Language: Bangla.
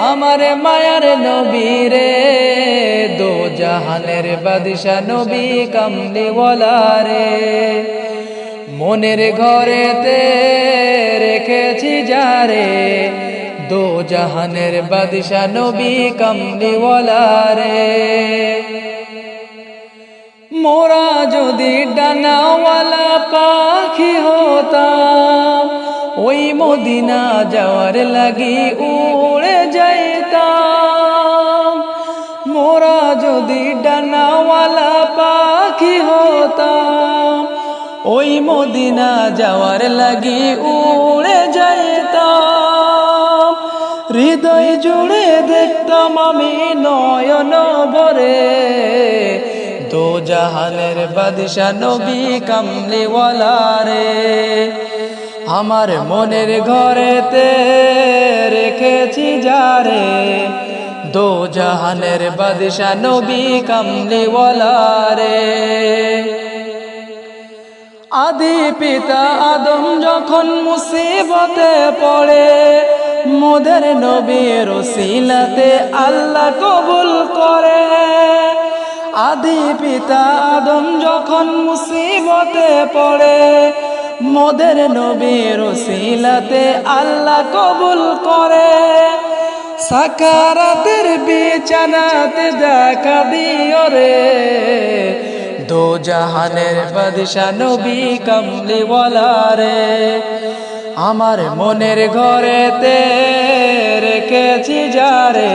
আমার মায়ার নবী রে দো জাহানের বাদশা নবী কামলিওয়ালা রে মনের ঘরেতে রেখেছি যারে দো জাহানের বাদশা নবী কামলিওয়ালা রে মোরা যদি ডানাওয়ালা পাখি হতাম ওই মদিনা যাওয়ার লাগি উড়ে যাইতাম। মোরা যদি ডানাওয়ালা পাখি হতাম, ওই মদিনা যাওয়ার লাগি উড়ে যাইতাম। হৃদয় জুড়ে দেখতাম আমি নয়ন ভরে দো জাহানের বাদশা নবী কামলিওয়ালা রে। আমার মনের ঘরেতে রেখেছি যারে। দো জাহানের বাদশা নবী কামলিওয়ালা রে আদি পিতা আদম যখন মুসিবতে পড়ে, মোদের নবীর সিলাতে আল্লাহ কবুল করে। আদি পিতা আদম যখন মুসিবতে পড়ে মোদের নবীর সিলাতে আল্লাহ কবুল করে। সাকারাতের বিছানাতে দেখা দিও রে। দো জাহানের বাদশা নবী কামলিওয়ালা রে। আমার মনের ঘরেতে রেখেছি যারে